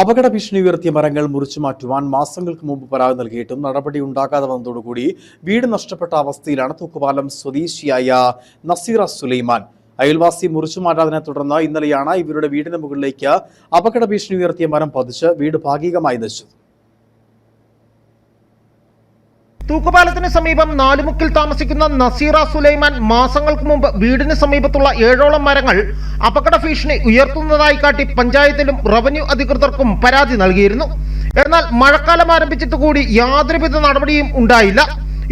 അപകട ഭീഷണി ഉയർത്തിയ മരങ്ങൾ മുറിച്ചു മാറ്റുവാൻ മാസങ്ങൾക്ക് മുമ്പ് പരാതി നൽകിയിട്ടും നടപടി ഉണ്ടാകാതെ വന്നതോടുകൂടി വീട് നഷ്ടപ്പെട്ട അവസ്ഥയിലാണ് തൂക്കുപാലം സ്വദേശിയായ നസീറ സുലൈമാൻ. അയൽവാസി മുറിച്ചു മാറ്റാതിനെ തുടർന്ന് ഇന്നലെയാണ് ഇവരുടെ വീടിന് മുകളിലേക്ക് അപകട ഭീഷണി ഉയർത്തിയ മരം പതിച്ച് വീട് ഭാഗികമായി നശിച്ചത് തൂക്കുപാലത്തിന് സമീപം നാലുമുക്കിൽ താമസിക്കുന്ന നസീറ സുലൈമാൻ മാസങ്ങൾക്ക് മുമ്പ് വീടിന് സമീപത്തുള്ള ഏഴോളം മരങ്ങൾ അപകട ഭീഷണി ഉയർത്തുന്നതായി കാട്ടി പഞ്ചായത്തിലും റവന്യൂ അധികൃതർക്കും പരാതി നൽകിയിരുന്നു. എന്നാൽ മഴക്കാലം ആരംഭിച്ചിട്ട് കൂടി യാതൊരുവിധ നടപടിയും ഉണ്ടായില്ല.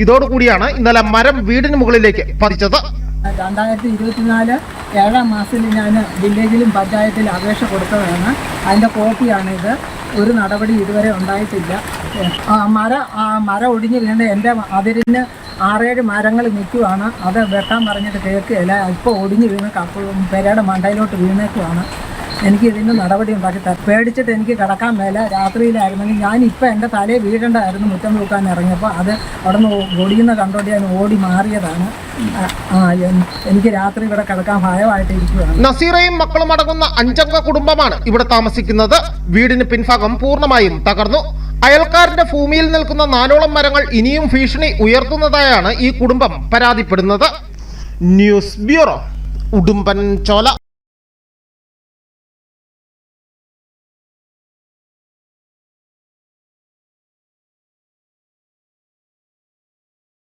ഇതോടുകൂടിയാണ് ഇന്നലെ മരം വീടിന് മുകളിലേക്ക് പതിച്ചത്. രണ്ടായിരത്തി ഇരുപത്തിനാല് ഏഴാം മാസത്തിൽ ഞാൻ വില്ലേജിലും പഞ്ചായത്തിലും അപേക്ഷ കൊടുത്തതാണ്. അതിന്റെ കോപ്പിയാണിത്. ഒരു നടപടി ഇതുവരെ ഉണ്ടായിട്ടില്ല. മര മരം ഒടിഞ്ഞു വീണ് എന്റെ അതിരിന് ആറേഴ് മരങ്ങൾ നിൽക്കുവാണ്. അത് വെട്ടാൻ പറഞ്ഞിട്ട് കേൾക്കുകയില്ല. ഇപ്പോൾ ഒടിഞ്ഞു വീണ് കപ്പ പെരയുടെ മണ്ടയിലോട്ട് വീണേക്കുവാണ്. എനിക്ക് ഇതിന് നടപടി ഉണ്ടാക്കി തരാം. പേടിച്ചിട്ട് എനിക്ക് കിടക്കാൻ മേല രാത്രിയിലായിരുന്നെങ്കിൽ ഞാൻ ഇപ്പം എന്റെ തലയിൽ വീഴേണ്ടതായിരുന്നു മുറ്റം നോക്കാൻ ഇറങ്ങിയപ്പോൾ അത് അവിടെ നിന്ന് ഓടിയുന്ന കണ്ടോണ്ട് ഞാൻ ഓടി മാറിയതാണ്. ആ, എനിക്ക് രാത്രി ഇവിടെ കിടക്കാൻ ഭയമായിട്ട് ഇരിക്കുകയാണ് നസീറയും മക്കളും അടങ്ങുന്ന അഞ്ചംഗ കുടുംബമാണ് ഇവിടെ താമസിക്കുന്നത്. വീടിന് പിൻഭാഗം പൂർണമായും തകർന്നു. അയൽക്കാരന്റെ ഭൂമിയിൽ നിൽക്കുന്ന നാലോളം മരങ്ങൾ ഇനിയും ഭീഷണി ഉയർത്തുന്നതായാണ് ഈ കുടുംബം പരാതിപ്പെടുന്നത്. ന്യൂസ് ബ്യൂറോ ഉടുമ്പൻ ചോല